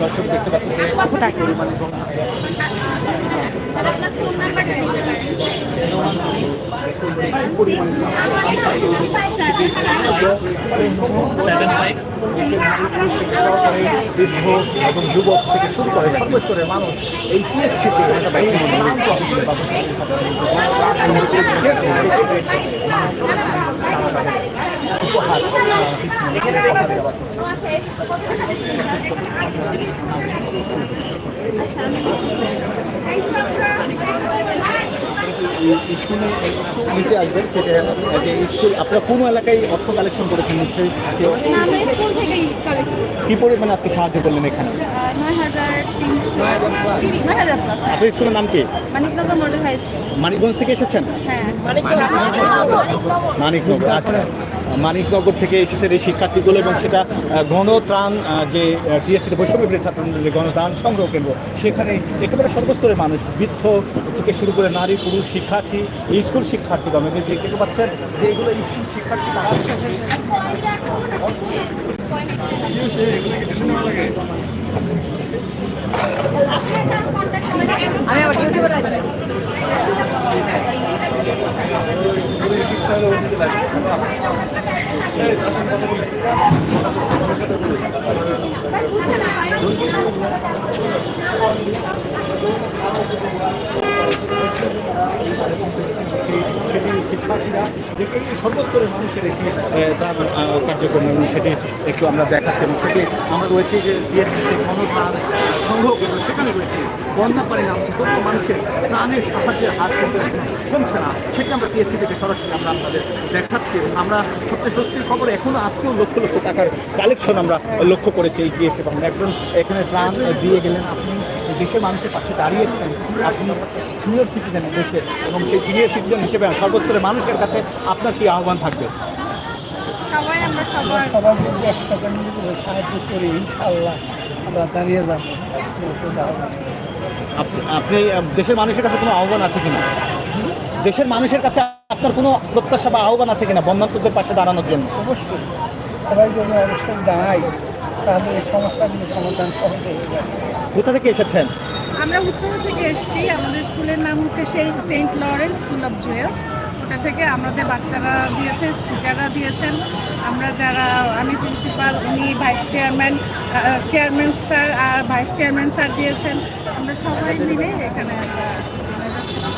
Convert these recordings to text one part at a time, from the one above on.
দর্শক দেখতে পাচ্ছেন সেভেন ফাইভ বৃদ্ধ এবং যুবক থেকে শুরু করে সর্বস্তরের মানুষ এই টিএসসিতে স্কুলে নিচে আসবেন সেটা যে স্কুল, আপনারা কোনো এলাকায় অর্থ কালেকশন করেছেন? নিশ্চয়ই কি পরিমাণে আপনি সাহায্য করলেন এখানে? আপনার স্কুলের নাম কি? মানিকগঞ্জ থেকে এসেছেন? হ্যাঁ। মানিকনগর আচ্ছা। মানিকনগর থেকে এসেছেন এই শিক্ষার্থীগুলো এবং সেটা গণত্রাণ যে টিএসসি বৈষম্য বিরোধী ছাত্রদের যে গণত্রাণ সংগ্রহ কেন্দ্র সেখানে একেবারে সর্বস্তরের মানুষ বৃদ্ধ থেকে শুরু করে নারী পুরুষ শিক্ষার্থী স্কুল শিক্ষার্থী কিন্তু দেখতে পাচ্ছেন যে এগুলো স্কুল শিক্ষার্থী আমি আবার ইউটিউবে সেটি শিক্ষার্থীরা দেখে এই সর্বস্তরের মানুষের একটি তার কার্যক্রম এবং একটু আমরা দেখাচ্ছি আমরা রয়েছে যে টিএসসিতে গণপ্রাণ সংগ্রহ কেন্দ্র সেখানে রয়েছে বন্যা পানি নামছে, কত মানুষের প্রাণের সাহায্যের হাত কিন্তু কমছে না, সেটা আমরা টিএসসি থেকে সরাসরি আমরা আপনাদের দেখাচ্ছি আমরা সবচেয়ে স্বস্তির খবর এখনও আজকেও লক্ষ লক্ষ টাকার কালেকশন আমরা লক্ষ্য করেছি এই একজন এখানে ত্রাণ দিয়ে গেলেন আপনি। দেশের মানুষের পাশে দাঁড়িয়েছেন আপনি সিনিয়র সিটিজেন দেশের এবং সেই সিনিয়র সিটিজেন হিসেবে সর্বস্তরের মানুষের কাছে আপনার কি আহ্বান থাকবে? সবাই আমরা সবার সবাই যদি একসাথে মিলে সাহায্য করি ইনশাআল্লাহ আমরা দাঁড়িয়ে যাব। আপনি দেশের মানুষের কাছে কোনো আহ্বান আছে কিনা? দেশের মানুষের কাছে আপনার কোনো প্রত্যাশা বা আহ্বান আছে কিনা বন্যাত্মদের পাশে দাঁড়ানোর জন্য? অবশ্যই। সবাই যদি অবশ্যই দাঁড়াই তাহলে এই সমস্যাগুলো সমাধান সহজে হয়ে যাবে। কোথা থেকে এসেছেন? আমরা উত্তর থেকে এসেছি। আমাদের স্কুলের নাম হচ্ছে সেই saint Lawrence school of jewels. ওটা থেকে আমাদের বাচ্চারা দিয়েছে টিচাররা দিয়েছেন। আমরা যারা আমি প্রিন্সিপাল উনি ভাইস চেয়ারম্যান চেয়ারম্যান স্যার আর ভাইস চেয়ারম্যান স্যার দিয়েছেন। আমরা সবাই মিলে এখানে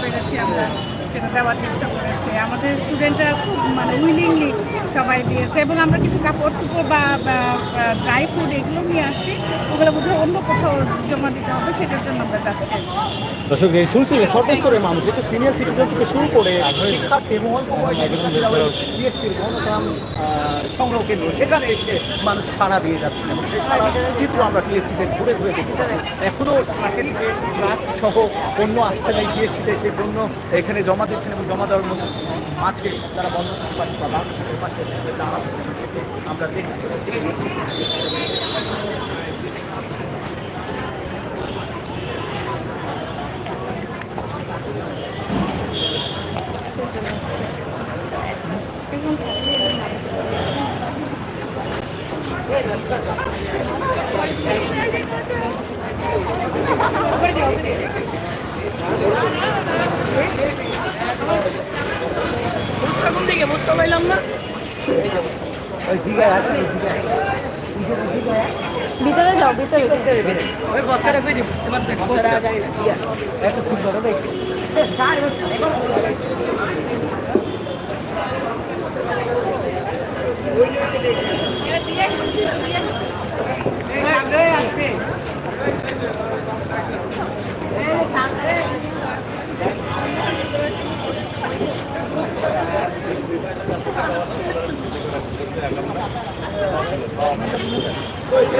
পেরেছি আমরা সেটা দেওয়ার চেষ্টা করেছি। আমাদের স্টুডেন্টরা খুব মানে উইলিংলি সবাই দিয়েছে এবং আমরা কিছু কাপড় চোপড় বা ড্রাই ফুড এগুলো নিয়ে আসছি। ওগুলো বোধহয় অন্য কোথাও জমা দিতে হবে সেটার জন্য আমরা যাচ্ছি। দর্শক এই শুনছিলেন সর্বস্তরের মানুষ এটা সিনিয়র সিটিজেন থেকে শুরু করে শিক্ষার্থী এবং অল্প শিক্ষার্থীরাও গণতাম সংগ্রহ কেন্দ্র সেখানে এসে মানুষ সাড়া দিয়ে যাচ্ছেন। এবং সেই সারা চিত্র আমরা টিএসসিতে ঘুরে ঘুরে দেখতে পাচ্ছি। এখনও ট্রাকে থেকে ট্রাক সহ পণ্য আসছে না এই টিএসসিতে সেই পণ্য এখানে জমা দিচ্ছেন এবং জমা দেওয়ার মধ্যে মাঝকে তারা বন্ধ করতে পারছে বা বাংলাদেশের পাশে দাঁড়াচ্ছে সেটি আমরা দেখছি ভিতরে যাও ভিতরে ভিতরে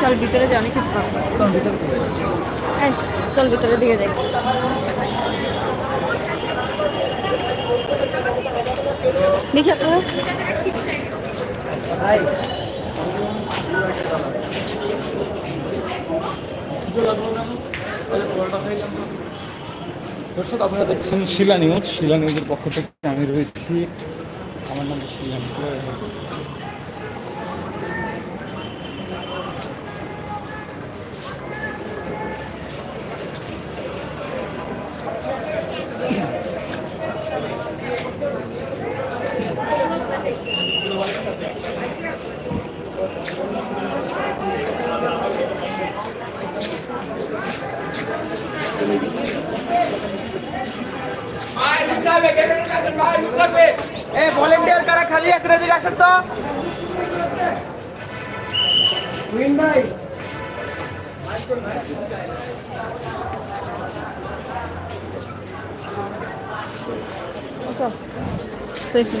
চল ভিতরে যে অনেক কিছু চল ভিতরের দিকে যাই। দেখি দর্শক, আপনারা দেখছেন শিলা নিউজ। শিলা নিউজের পক্ষ থেকে আমি রয়েছি। আমার নাম শিলা নিউজ। এ ভলেন্টিয়ার কারা খালি আছে এদিকে আসেন তো। সেফলি